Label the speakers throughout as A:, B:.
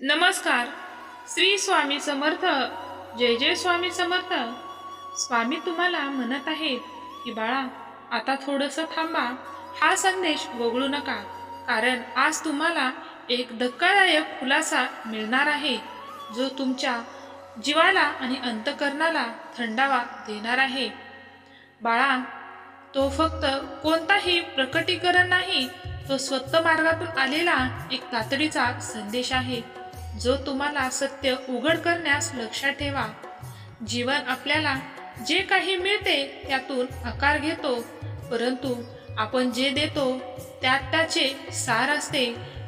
A: नमस्कार. श्री स्वामी समर्थ. जय जय स्वामी समर्थ. स्वामी तुम्हाला म्हणत आहेत की बाळा आता थोडंसं थांबा. हा संदेश वगळू नका. कारण आज तुम्हाला एक धक्कादायक खुलासा मिळणार आहे जो तुमच्या जीवाला आणि अंतकरणाला थंडावा देणार आहे. बाळा तो फक्त कोणताही प्रकटीकरण नाही तो स्वतः मार्गातून आलेला एक तातडीचा संदेश आहे. जो तुम्हाला सत्य उघड करण्यास लक्षात ठेवा. जीवन आपल्याला जे काही मिळते त्यातून आकार घेतो परंतु आपण जे देतो त्यात त्याचे सार असते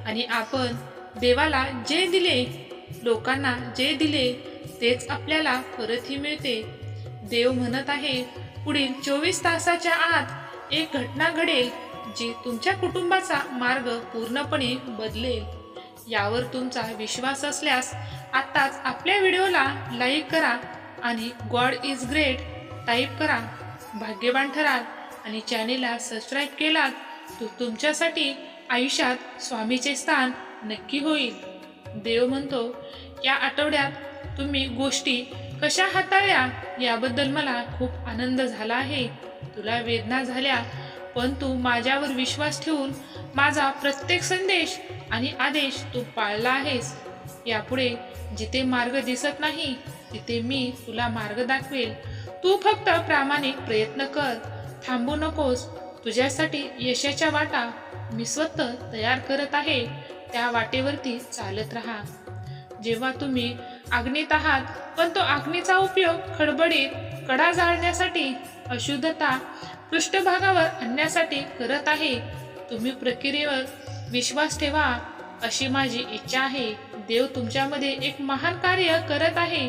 A: आणि आपण देवाला जे दिले लोकांना जे दिले तेच आपल्याला परतही मिळते. देव म्हणत आहे पुढील चोवीस तासाच्या आत एक घटना घडेल जी तुमच्या कुटुंबाचा मार्ग पूर्णपणे बदलेल. यावर तुमचा विश्वास असल्यास आत्ताच आपल्या व्हिडिओला लाईक करा आणि गॉड इज ग्रेट टाईप करा. भाग्यवान ठराल आणि चॅनेलला सबस्क्राईब केलात तर तुमच्यासाठी आयुष्यात स्वामीचे स्थान नक्की होईल. देव म्हणतो या आठवड्यात तुम्ही गोष्टी कशा हाताळल्या याबद्दल मला खूप आनंद झाला आहे. तुला वेदना झाल्या पण तू माझ्यावर विश्वास ठेवून माझा प्रत्येक संदेश आणि आदेश तू पाळला आहेस. यापुढे जिथे मार्ग दिसत नाही तिथे मी तुला मार्ग दाखवेल. तू फक्त प्रामाणिक प्रयत्न कर. थांबू नकोस. तुझ्यासाठी यशाच्या वाटा मी स्वतः तयार करत आहे. त्या वाटेवरती चालत राहा. जेव्हा तुम्ही आग्नेत आहात पण तो आग्नेचा उपयोग खडबडीत कडा जाळण्यासाठी अशुद्धता पृष्ठभागावर आणण्यासाठी करत आहे तुम्ही प्रक्रियेवर विश्वास ठेवा अशी माझी इच्छा आहे. देव तुमच्यामध्ये एक महान कार्य करत आहे.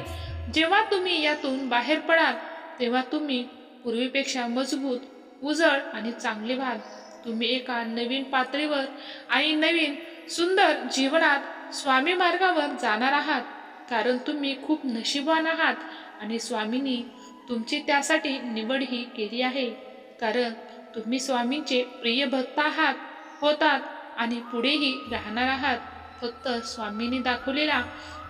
A: जेव्हा तुम्ही यातून बाहेर पडाल तेव्हा तुम्ही पूर्वीपेक्षा मजबूत उजळ आणि चांगले व्हाल. तुम्ही एका नवीन पातळीवर आणि नवीन सुंदर जीवनात स्वामी मार्गावर जाणार आहात. कारण तुम्ही खूप नशीबवान आहात आणि स्वामींनी तुमची त्यासाठी निवड ही केली आहे. कारण तुम्ही स्वामींचे प्रिय भक्त आहात होतात आणि पुढेही राहणार आहात. फक्त स्वामींनी दाखवलेला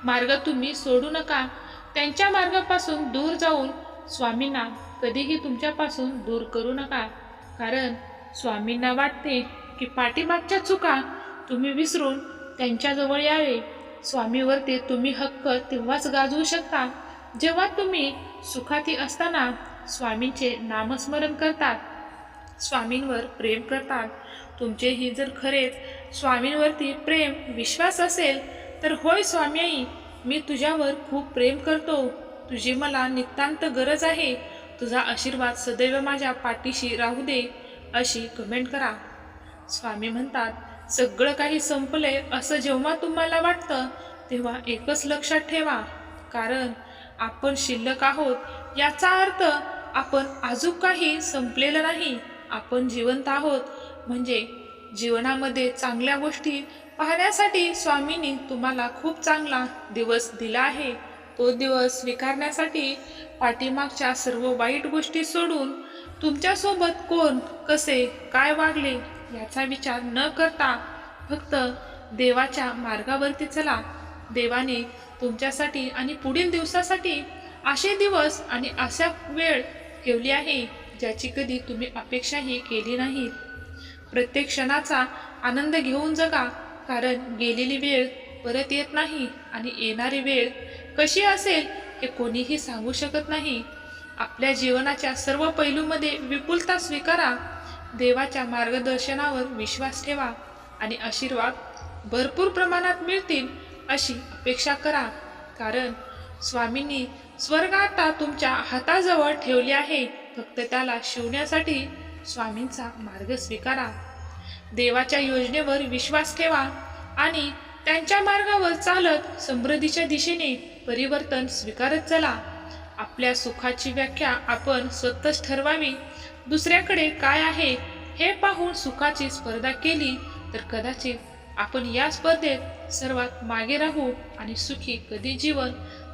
A: मार्ग तुम्ही सोडू नका. त्यांच्या मार्गापासून दूर जाऊन स्वामींना कधीही तुमच्यापासून दूर करू नका. कारण स्वामींना वाटते की पाठीमागच्या चुका तुम्ही विसरून त्यांच्याजवळ यावे. स्वामीवरती तुम्ही हक्क तेव्हाच गाजवू शकता जेव्हा तुम्ही सुखाती असताना स्वामींचे नामस्मरण करतात. स्वामींवर प्रेम करतात. तुमचेही जर खरेच स्वामींवरती प्रेम विश्वास असेल तर होय स्वामी आई मी तुझ्यावर खूप प्रेम करतो. तुझी मला नितांत गरज आहे. तुझा आशीर्वाद सदैव माझ्या पाठीशी राहू दे अशी कमेंट करा. स्वामी म्हणतात सगळं काही संपले असं जेव्हा तुम्हाला वाटतं तेव्हा एकच लक्षात ठेवा. कारण आपण शिल्लक आहोत याचा अर्थ आपण अजून काही संपलेलं नाही. आपण जिवंत आहोत. म्हणजे जीवनामध्ये चांगल्या गोष्टी पाहण्यासाठी स्वामींनी तुम्हाला खूप चांगला दिवस दिला आहे. तो दिवस स्वीकारण्यासाठी पाठीमागच्या सर्व वाईट गोष्टी सोडून तुमच्यासोबत कोण कसे काय वागले याचा विचार न करता फक्त देवाच्या मार्गावरती चला. देवाने तुमच्यासाठी आणि पुढील दिवसासाठी असे दिवस आणि अशा वेळ ठेवली आहे. ज्याची कधी तुम्ही अपेक्षाही केली नाही. प्रत्येक क्षणाचा आनंद घेऊन जगा कारण गेलेली वेळ परत येत नाही आणि येणारी वेळ कशी असेल हे कोणीही सांगू शकत नाही. आपल्या जीवनाच्या सर्व पैलूमध्ये विपुलता स्वीकारा देवाच्या मार्गदर्शनावर विश्वास ठेवा आणि आशीर्वाद भरपूर प्रमाणात मिळतील अशी अपेक्षा करा. कारण स्वामींनी स्वर्ग आता तुमच्या हाताजवळ ठेवले आहे. फक्त त्याला शिवण्यासाठी स्वामींचा मार्ग स्वीकारा. देवाच्या योजनेवर विश्वास ठेवा आणि त्यांच्या मार्गावर चालत समृद्धीच्या दिशेने परिवर्तन स्वीकारत चला. आपल्या सुखाची व्याख्या आपण स्वतःच ठरवावी. दुसऱ्याकडे काय आहे हे पाहून सुखाची स्पर्धा केली तर कदाचित आपण या स्पर्धेत सर्वात मागे राहू आणि सुखी कधी जीवन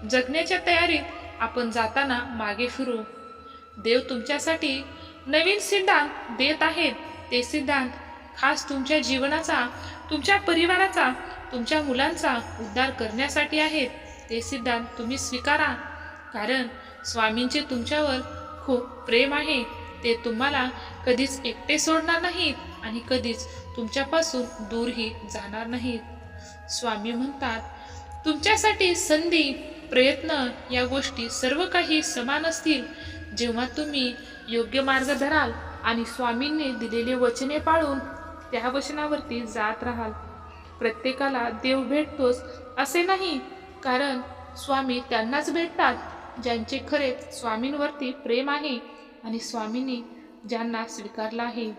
A: जगण्याच्या तयारीत आपण जाताना मागे फिरू. देव तुमच्यासाठी नवीन सिद्धांत देत आहेत. ते सिद्धांत खास तुमच्या जीवनाचा तुमच्या परिवाराचा तुमच्या मुलांचा उद्धार करण्यासाठी आहेत. ते सिद्धांत तुम्ही स्वीकारा. कारण स्वामींचे तुमच्यावर खूप प्रेम आहे. ते तुम्हाला कधीच एकटे सोडणार नाहीत आणि कधीच तुमच्यापासून दूरही जाणार नाहीत. स्वामी म्हणतात तुमच्यासाठी संधी प्रयत्न या गोष्टी सर्व काही समान असतील. जेव्हा तुम्ही योग्य मार्ग धराल आणि स्वामींनी दिलेली वचने पाळून त्या वचनावरती जात राहाल. प्रत्येकाला देव भेटतोच असे नाही कारण स्वामी त्यांनाच भेटतात ज्यांचे खरेच स्वामींवरती प्रेम आहे आणि स्वामींनी ज्यांना स्वीकारला आहे.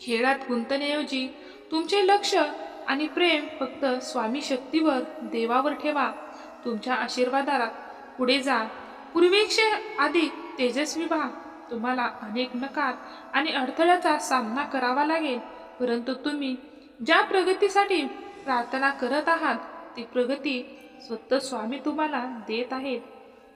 A: खेळात गुंतण्याऐवजी तुमचे लक्ष आणि प्रेम फक्त स्वामी शक्तीवर देवावर ठेवा. तुमच्या आशीर्वादाला पुढे जा. पूर्वीचे अधिक तेजस्वी व्हा. तुम्हाला अनेक नकार आणि अडथळ्याचा सामना करावा लागेल. परंतु तुम्ही ज्या प्रगतीसाठी प्रार्थना करत आहात ती प्रगती स्वतः स्वामी तुम्हाला देत आहेत.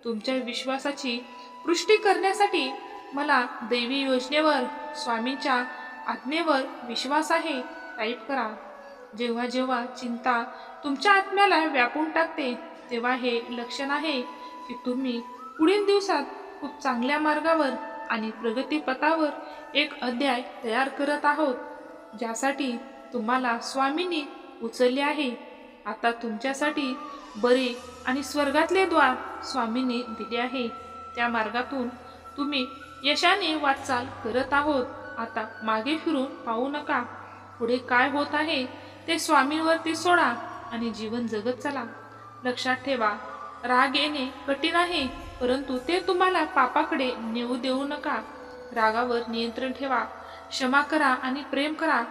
A: तुमच्या विश्वासाची पुष्टी करण्यासाठी मला दैवी योजनेवर स्वामींच्या आत्मेवर विश्वास आहे. टाईप करा. जेव्हा जेव्हा चिंता तुमच्या आत्म्याला व्यापून टाकते तेव्हा हे लक्षण आहे की तुम्ही पुढील दिवसात खूप चांगल्या मार्गावर आणि प्रगतीपथावर एक अध्याय तयार करत आहोत ज्यासाठी तुम्हाला स्वामींनी उचलले आहे. आता तुमच्यासाठी बरे आणि स्वर्गातले द्वार स्वामींनी दिले आहे. त्या मार्गातून तुम्ही यशाने वाटचाल करत आहोत. आता मागे फिरून पाहू नका. पुढे काय होत आहे ते स्वामींवरती सोडा आणि जीवन जगत चला. लक्षात ठेवा राग येणे कठीण आहे. परंतु ते तुम्हाला पापाकडे नेऊ देऊ नका. रागावर नियंत्रण ठेवा क्षमा करा आणि प्रेम करा.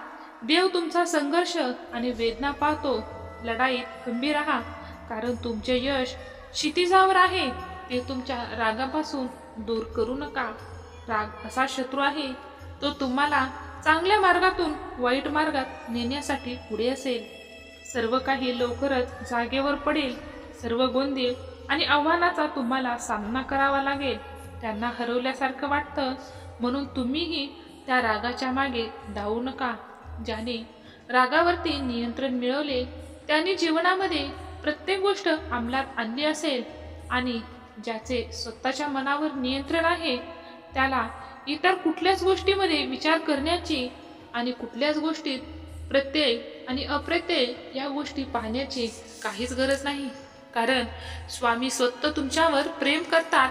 A: देव तुमचा संघर्ष आणि वेदना पाहतो. लढाईत गंभीर राहा कारण तुमचे यश क्षितिजावर आहे. ते तुमच्या रागापासून दूर करू नका. राग असा शत्रू आहे तो तुम्हाला चांगल्या मार्गातून वाईट मार्गात नेण्यासाठी पुढे असेल. सर्व काही लवकरच जागेवर पडेल. सर्व गोंधळ आणि आव्हानाचा तुम्हाला सामना करावा लागेल. त्यांना हरवल्यासारखं वाटतं. म्हणून तुम्हीही त्या रागाच्या मागे धावू नका. ज्याने रागावरती नियंत्रण मिळवले त्यांनी जीवनामध्ये प्रत्येक गोष्ट अंमलात आणली असेल आणि ज्याचे स्वतःच्या मनावर नियंत्रण आहे त्याला इतर कुठल्याच गोष्टीमध्ये विचार करण्याची आणि कुठल्याच गोष्टीत प्रत्यय आणि अप्रत्यय या गोष्टी पाहण्याची काहीच गरज नाही. कारण स्वामी स्वतः तुमच्यावर प्रेम करतात.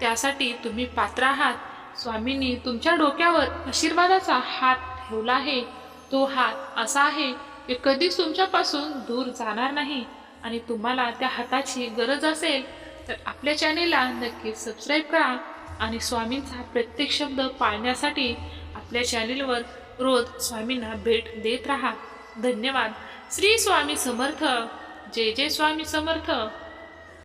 A: त्यासाठी तुम्ही पात्र आहात. स्वामींनी तुमच्या डोक्यावर आशीर्वादाचा हात ठेवला आहे. तो हात असा आहे की कधीच तुमच्यापासून दूर जाणार नाही. आणि तुम्हाला त्या हाताची गरज असेल तर आपल्या चॅनेलला नक्की सबस्क्राईब करा आणि स्वामींचा प्रत्येक शब्द पाळण्यासाठी आपल्या चॅनेलवर रोज स्वामींना भेट देत राहा. धन्यवाद. श्री स्वामी समर्थ. जय जे स्वामी समर्थ